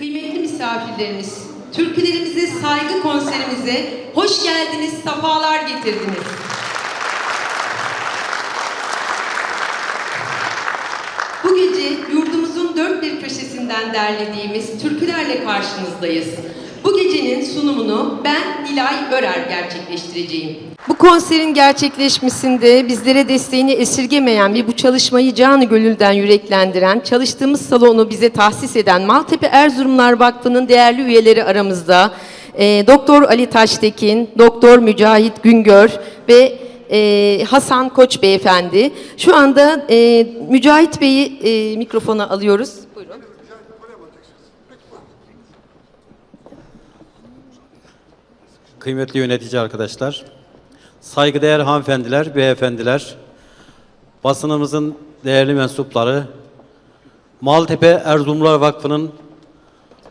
Kıymetli misafirlerimiz, türkülerimize saygı konserimize hoş geldiniz, sefalar getirdiniz. Bu gece yurdumuzun dört bir köşesinden derlediğimiz türkülerle karşınızdayız. Bu gecenin sunumunu ben Nilay Örer gerçekleştireceğim. Bu konserin gerçekleşmesinde bizlere desteğini esirgemeyen ve bu çalışmayı canı gönülden yüreklendiren, çalıştığımız salonu bize tahsis eden Maltepe Erzurumlar Vakfı'nın değerli üyeleri aramızda. Ee, Doktor Ali Taştekin, Doktor Mücahit Güngör ve e, Hasan Koç Beyefendi. Şu anda e, Mücahit Bey'i e, mikrofona alıyoruz. Buyurun. Kıymetli yönetici arkadaşlar, saygıdeğer hanımefendiler, beyefendiler, basınımızın değerli mensupları, Maltepe Erzurumlar Vakfı'nın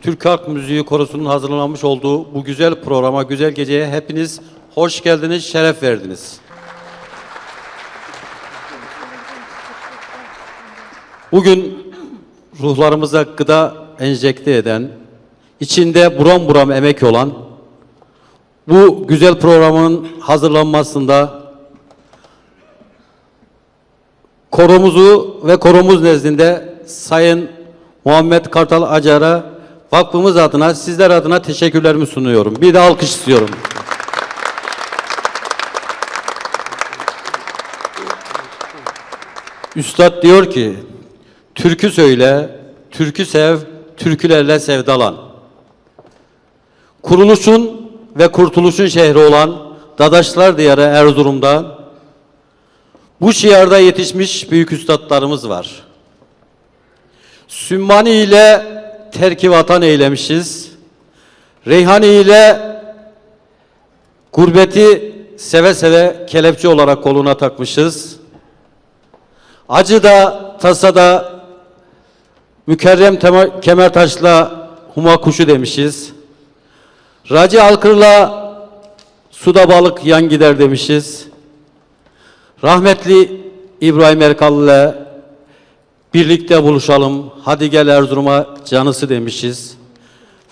Türk Halk Müziği Korosu'nun hazırlanmış olduğu bu güzel programa, güzel geceye hepiniz hoş geldiniz, şeref verdiniz. Bugün ruhlarımıza gıda enjekte eden, içinde buram buram emek olan, bu güzel programın hazırlanmasında koromuzu ve koromuz nezdinde Sayın Muhammed Kartal Acar'a vakfımız adına, sizler adına teşekkürlerimi sunuyorum. Bir de alkış istiyorum. Üstad diyor ki, türkü söyle, türkü sev, türkülerle sevdalan. Kuruluşun ve kurtuluşun şehri olan Dadaşlar Diyarı Erzurum'da bu şiarda yetişmiş büyük üstadlarımız var. Sümmani ile terki vatan eylemişiz. Reyhani ile gurbeti seve seve kelepçe olarak koluna takmışız. Acıda, tasada mükerrem kemertaşla huma kuşu demişiz. Raci Alkır'la suda balık yan gider demişiz. Rahmetli İbrahim Erkal'la birlikte buluşalım. Hadi gel Erzurum'a canısı demişiz.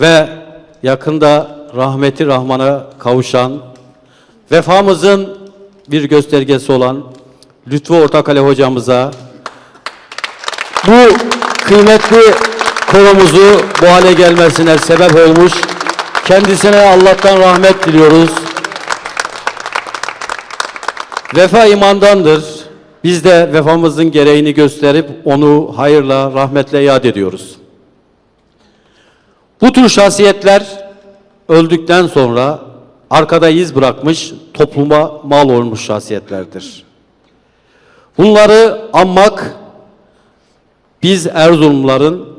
Ve yakında rahmeti Rahman'a kavuşan vefamızın bir göstergesi olan Lütfü Ortakale hocamıza bu kıymetli koromuzu bu hale gelmesine sebep olmuş. Kendisine Allah'tan rahmet diliyoruz. Vefa imandandır. Biz de vefamızın gereğini gösterip onu hayırla, rahmetle yad ediyoruz. Bu tür şahsiyetler öldükten sonra arkada iz bırakmış, topluma mal olmuş şahsiyetlerdir. Bunları anmak biz Erzurumluların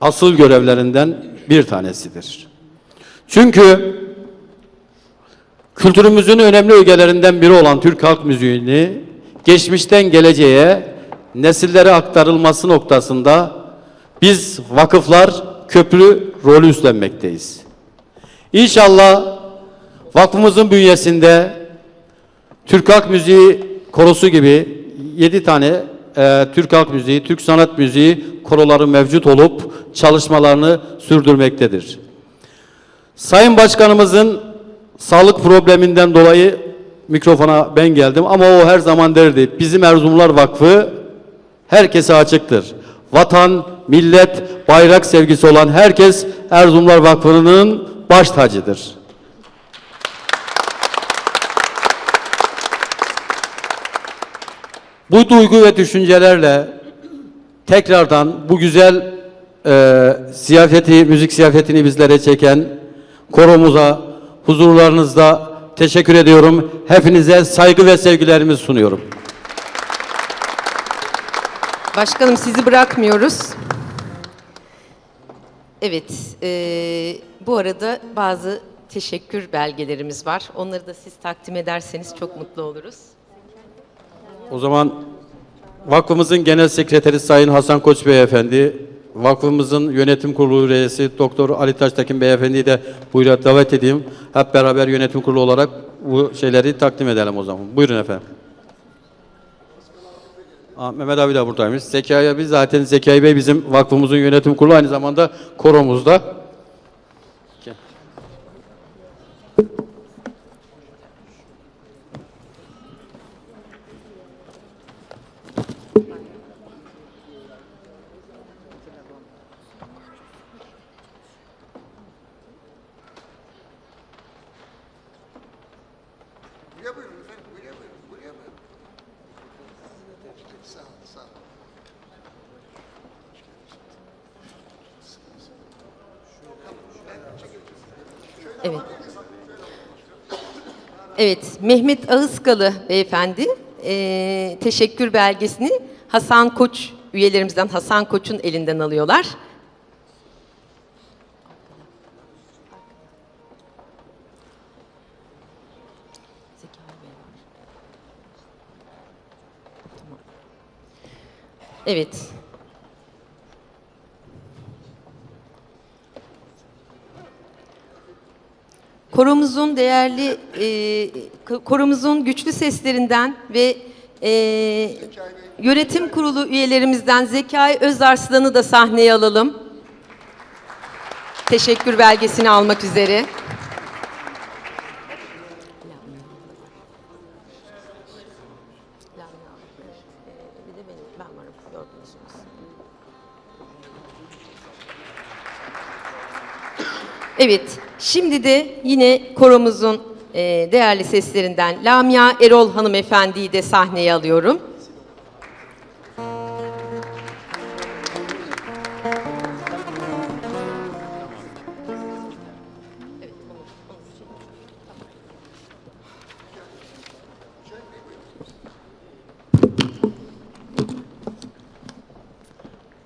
asıl görevlerinden bir tanesidir. Çünkü kültürümüzün önemli ögelerinden biri olan Türk halk müziğini geçmişten geleceğe nesillere aktarılması noktasında biz vakıflar köprü rolü üstlenmekteyiz. İnşallah vakfımızın bünyesinde Türk Halk Müziği Korosu gibi 7 tane e, Türk Halk Müziği, Türk Sanat Müziği koroları mevcut olup çalışmalarını sürdürmektedir. Sayın Başkanımızın sağlık probleminden dolayı mikrofona ben geldim ama o her zaman derdi. Bizim Erzurumlar Vakfı herkese açıktır. Vatan, millet, bayrak sevgisi olan herkes Erzurumlar Vakfı'nın baş tacıdır. Bu duygu ve düşüncelerle tekrardan bu güzel e, ziyafeti, müzik ziyafetini bizlere çeken koromuza, huzurlarınızda teşekkür ediyorum. Hepinize saygı ve sevgilerimi sunuyorum. Başkanım sizi bırakmıyoruz. Evet, eee, bu arada bazı teşekkür belgelerimiz var. Onları da siz takdim ederseniz çok mutlu oluruz. O zaman vakfımızın genel sekreteri Sayın Hasan Koç Beyefendi, vakfımızın yönetim kurulu üyesi Doktor Ali Taştekin Beyefendi'yi de buyurun davet edeyim. Hep beraber yönetim kurulu olarak bu şeyleri takdim edelim o zaman. Buyurun efendim. Aa, Mehmet abi de buradaymış. Zekai abi zaten Zekai Bey bizim vakfımızın yönetim kurulu aynı zamanda koromuzda. Gel. Buraya buyurun efendim, buraya buyurun, buraya buyurun. Sağ olun, sağ olun. Evet. Evet, Mehmet Ağızkalı beyefendi eee, teşekkür belgesini Hasan Koç üyelerimizden Hasan Koç'un elinden alıyorlar. Evet. Koromuzun değerli, e, ko- koromuzun güçlü seslerinden ve e, yönetim kurulu üyelerimizden Zekai Özarslan'ı da sahneye alalım. Teşekkür belgesini almak üzere. Evet, şimdi de yine koromuzun e, değerli seslerinden Lamia Erol hanımefendiyi de sahneye alıyorum.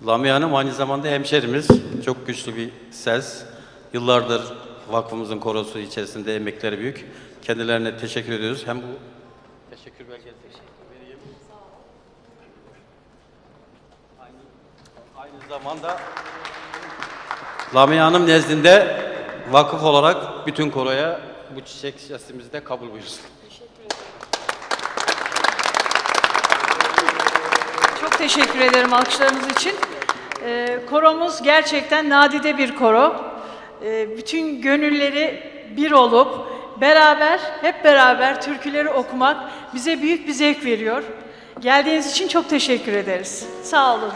Lamia Hanım aynı zamanda hemşerimiz. Çok güçlü bir ses. Yıllardır vakfımızın korosu içerisinde emekleri büyük. Kendilerine teşekkür ediyoruz. Hem bu teşekkür belgesi vereyim. Aynı, aynı zamanda Lamia Hanım nezdinde vakıf olarak bütün koroya bu çiçek şişesimizi de kabul buyursun. Çok teşekkür ederim alkışlarınız için. Ee, koromuz gerçekten nadide bir koro. Ee, bütün gönülleri bir olup beraber, hep beraber türküleri okumak bize büyük bir zevk veriyor. Geldiğiniz için çok teşekkür ederiz. Sağ olun.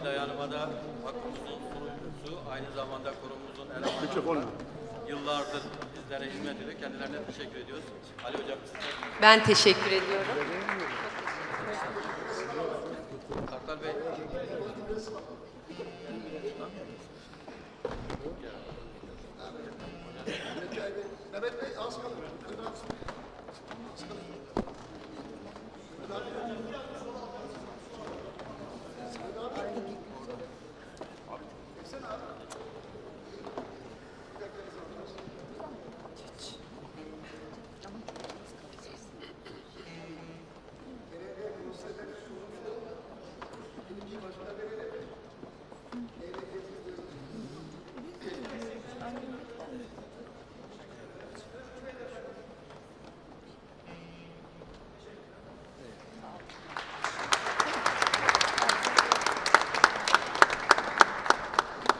Nilay Hanım'a da vakfımızın sunucusu, aynı zamanda kurumumuzun elemanı. Yıllardır bizlere hizmet ediyor. Kendilerine teşekkür ediyoruz. Ali Hocam size. Ben teşekkür ediyorum. Kartal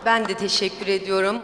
Ben de teşekkür ediyorum.